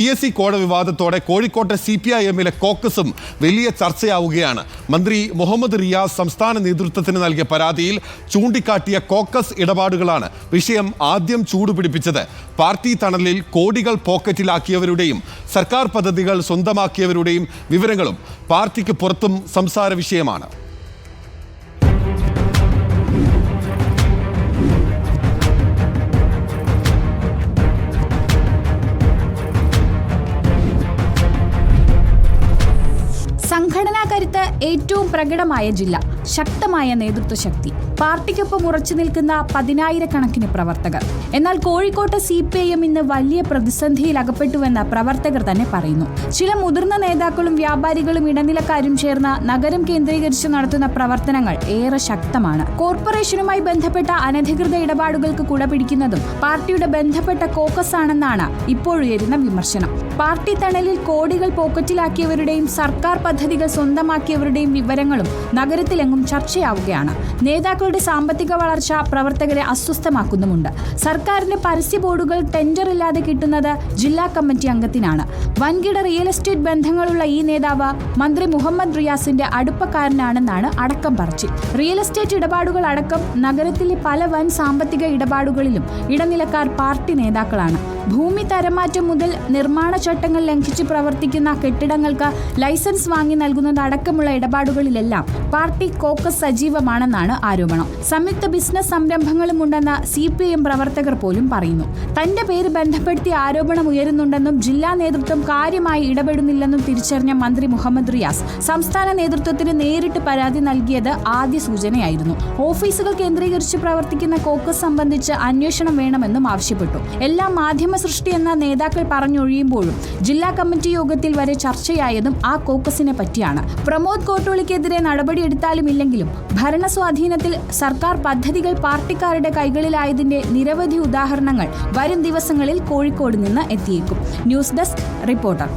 P S C കോട വിവാദത്തോടെ കോഴിക്കോട്ടെ C P I എമ്മിലെ കോക്കസും വലിയ ചർച്ചയാവുകയാണ്. മന്ത്രി മുഹമ്മദ് റിയാസ് സംസ്ഥാന നേതൃത്വത്തിന് നൽകിയ പരാതിയിൽ ചൂണ്ടിക്കാട്ടിയ കോക്കസ് ഇടപാടുകളാണ് വിഷയം ആദ്യം ചൂടുപിടിപ്പിച്ചത്. പാർട്ടി തണലിൽ കോടികൾ പോക്കറ്റിലാക്കിയവരുടെയും സർക്കാർ പദ്ധതികൾ സ്വന്തമാക്കിയവരുടെയും വിവരങ്ങളും പാർട്ടിക്ക് പുറത്തും സംസാര വിഷയമാണ്. ഏറ്റവും പ്രകടമായ ജില്ല. ശക്തമായ നേതൃത്വ ശക്തി പാർട്ടിക്കൊപ്പം ഉറച്ചു നിൽക്കുന്ന പതിനായിരക്കണക്കിന് പ്രവർത്തകർ. എന്നാൽ കോഴിക്കോട്ടെ സി പി ഐ എം ഇന്ന് വലിയ പ്രതിസന്ധിയിൽ അകപ്പെട്ടുവെന്ന് പ്രവർത്തകർ തന്നെ പറയുന്നു. ചില മുതിർന്ന നേതാക്കളും വ്യാപാരികളും ഇടനിലക്കാരും ചേർന്ന നഗരം കേന്ദ്രീകരിച്ച് നടത്തുന്ന പ്രവർത്തനങ്ങൾ ഏറെ ശക്തമാണ്. കോർപ്പറേഷനുമായി ബന്ധപ്പെട്ട അനധികൃത ഇടപാടുകൾക്ക് കുടപിടിക്കുന്നതും പാർട്ടിയുടെ ബന്ധപ്പെട്ട കോക്കസ് ആണെന്നാണ് ഇപ്പോഴുയരുന്ന വിമർശനം. പാർട്ടി തണലിൽ കോടികൾ പോക്കറ്റിലാക്കിയവരുടെയും സർക്കാർ പദ്ധതികൾ സ്വന്തമാക്കിയവരുടെയും വിവരങ്ങളും നഗരത്തിലെങ്ങും ചർച്ചയാവുകയാണ്. നേതാക്കളുടെ സാമ്പത്തിക വളർച്ച പ്രവർത്തകരെ അസ്വസ്ഥമാക്കുന്നുമുണ്ട്. സർക്കാരിന്റെ പരസ്യ ബോർഡുകൾ ടെൻഡർ ഇല്ലാതെ കിട്ടുന്നത് ജില്ലാ കമ്മിറ്റി അംഗത്തിനാണ്. വൻകിട റിയൽ എസ്റ്റേറ്റ് ബന്ധങ്ങളുള്ള ഈ നേതാവ് മന്ത്രി മുഹമ്മദ് റിയാസിന്റെ അടുപ്പക്കാരനാണെന്നാണ് അടക്കം പറച്ചിൽ. റിയൽ എസ്റ്റേറ്റ് ഇടപാടുകൾ അടക്കം നഗരത്തിലെ പല വൻ സാമ്പത്തിക ഇടപാടുകളിലും ഇടനിലക്കാർ പാർട്ടി നേതാക്കളാണ്. ഭൂമി തരമാറ്റം മുതൽ നിർമ്മാണ ചട്ടങ്ങൾ ലംഘിച്ച് പ്രവർത്തിക്കുന്ന കെട്ടിടങ്ങൾക്ക് ലൈസൻസ് വാങ്ങി നൽകുന്നത് അടക്കമുള്ള ഇടപാടുകളിലെല്ലാം പാർട്ടി കോക്കസ് സജീവമാണെന്നാണ് ആരോപണം. സംയുക്ത ബിസിനസ് സംരംഭങ്ങളും ഉണ്ടെന്ന സി പി എം പ്രവർത്തകർ പോലും പറയുന്നു. തന്റെ പേര് ബന്ധപ്പെടുത്തി ആരോപണം ഉയരുന്നുണ്ടെന്നും ജില്ലാ നേതൃത്വം കാര്യമായി ഇടപെടുന്നില്ലെന്നും തിരിച്ചറിഞ്ഞ മന്ത്രി മുഹമ്മദ് റിയാസ് സംസ്ഥാന നേതൃത്വത്തിന് നേരിട്ട് പരാതി നൽകിയത് ആദ്യ സൂചനയായിരുന്നു. ഓഫീസുകൾ കേന്ദ്രീകരിച്ച് പ്രവർത്തിക്കുന്ന കോക്കസ് സംബന്ധിച്ച് അന്വേഷണം വേണമെന്നും ആവശ്യപ്പെട്ടു. എല്ലാ മാധ്യമ സൃഷ്ടി എന്ന നേതാക്കൾ പറഞ്ഞൊഴിയുമ്പോഴും ജില്ലാ കമ്മിറ്റി യോഗത്തിൽ വരെ ചർച്ചയായതും ആ കോക്കസിനെ പറ്റിയാണ്. പ്രമോദ് കോട്ടോളിക്കെതിരെ നടപടിയെടുത്താലും ഇല്ലെങ്കിലും ഭരണസ്വാധീനത്തിൽ സർക്കാർ പദ്ധതികൾ പാർട്ടിക്കാരുടെ കൈകളിലായതിന്റെ നിരവധി ഉദാഹരണങ്ങൾ വരും ദിവസങ്ങളിൽ കോഴിക്കോട് നിന്ന് എത്തിയേക്കും. News desk reporter.